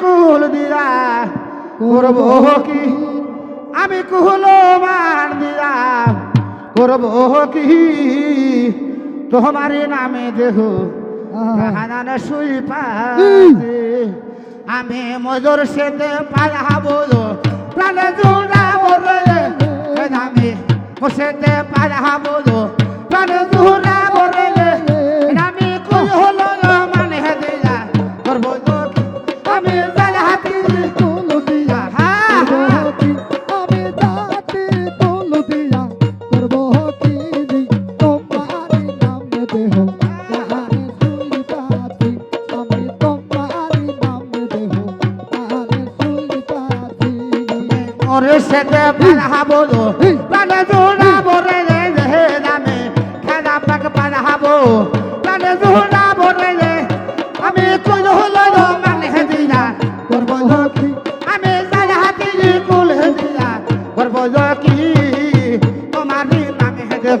কুল দিয়া, করব কি? আমি কুল মান দিয়া, করব কি? তোমার নামে দেহ শুই আমি মজুর সেতে পালাবো প্রাণে জুড়াবো রে আমি সেতে পালাবো প্রাণে জুড়াবো ওরে সেতে পালাবো প্রাণে জুড়াবো রে রে রে আমি খেলা পাক পালাবো প্রাণে জুড়াবো রে রে আমি কুল হলো মানে দিলা করব তো কি? আমি জালে হাতি কুল দিলা করব তো কি তোমার নামে দেব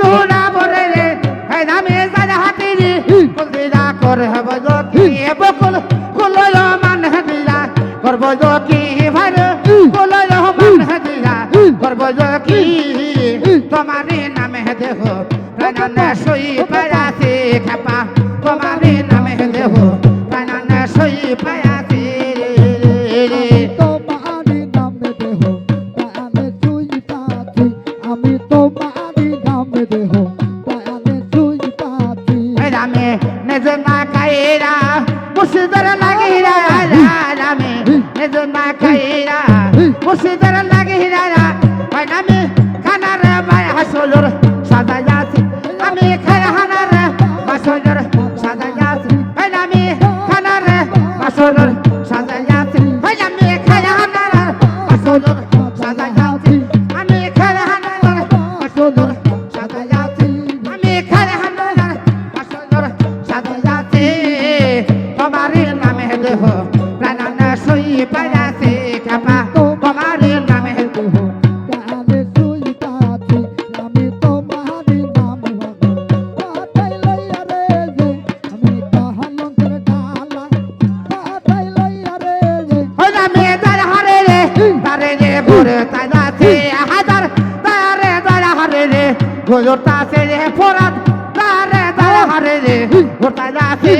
প্রাণ জোড়া রে। এই নামে যারা হাতি রে কুলদিরা করে হব কি বকুল কুলয় মান হদিরা করব কি ভার কুলয় মান হদিরা করব কি তোমারই নামে দেহ। প্রাণ সই পায়াছে খাপা। তোমারই নামে দেহ। প্রাণ সই পায়াছে মুর্শিদার লাগিরা ভাই নামে খানার ভাই হাসলুর সাদা যাচ্ছে আমি খাই হানার বাসলুর সাদা যাচ্ছে ভাই নামে খানার বাসলুর সাদা যাচ্ছে ভাই নামে খাই হানার বাসলুর সাদা যাচ্ছে আমি খাই হানার বাসলুর সাদা যাচ্ছে আমি খাই হানার বাসলুর সাদা যাচ্ছে তোমার নামে দেহ প্রাণ সই পাইছে গোজরতা সে রে ফোরাত তার হারে রে গোটা যাচ্ছে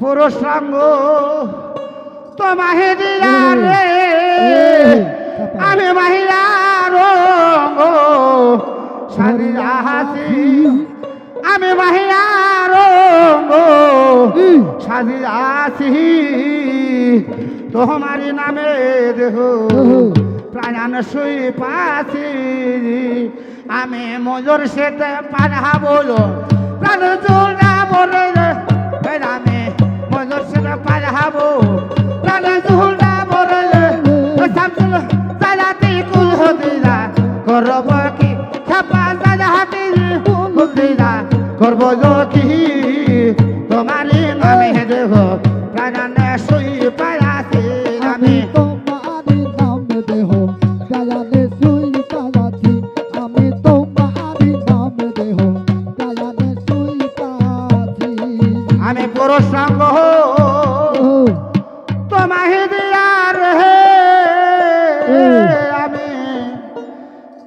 পুরো সঙ্গ তোমাহে দিয়া রে। আমি মহিলা রঙ্গ সাদিরা হাসি। আমি মহিলা রঙ্গ সাদিরা হাসি। তোমারি নামে দেহ প্রাণ শুই পাছি। আমি মজুর সেতে পাড়া বলো। করব কি? তোমারই নামে দেহ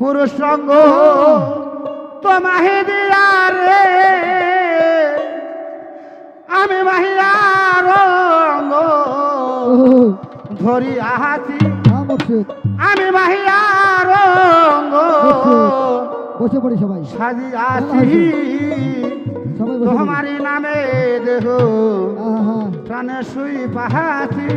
পুরুষ সঙ্গ তোমাহে দিয়ার রে আমি ও ধরি আহাতি। আমি মহিলা রঙ্গ বসে। পড়ি সবাই। সাজি আসি। সবাই তোমারি নামে দেহ আহা প্রাণে শুই পাহাছি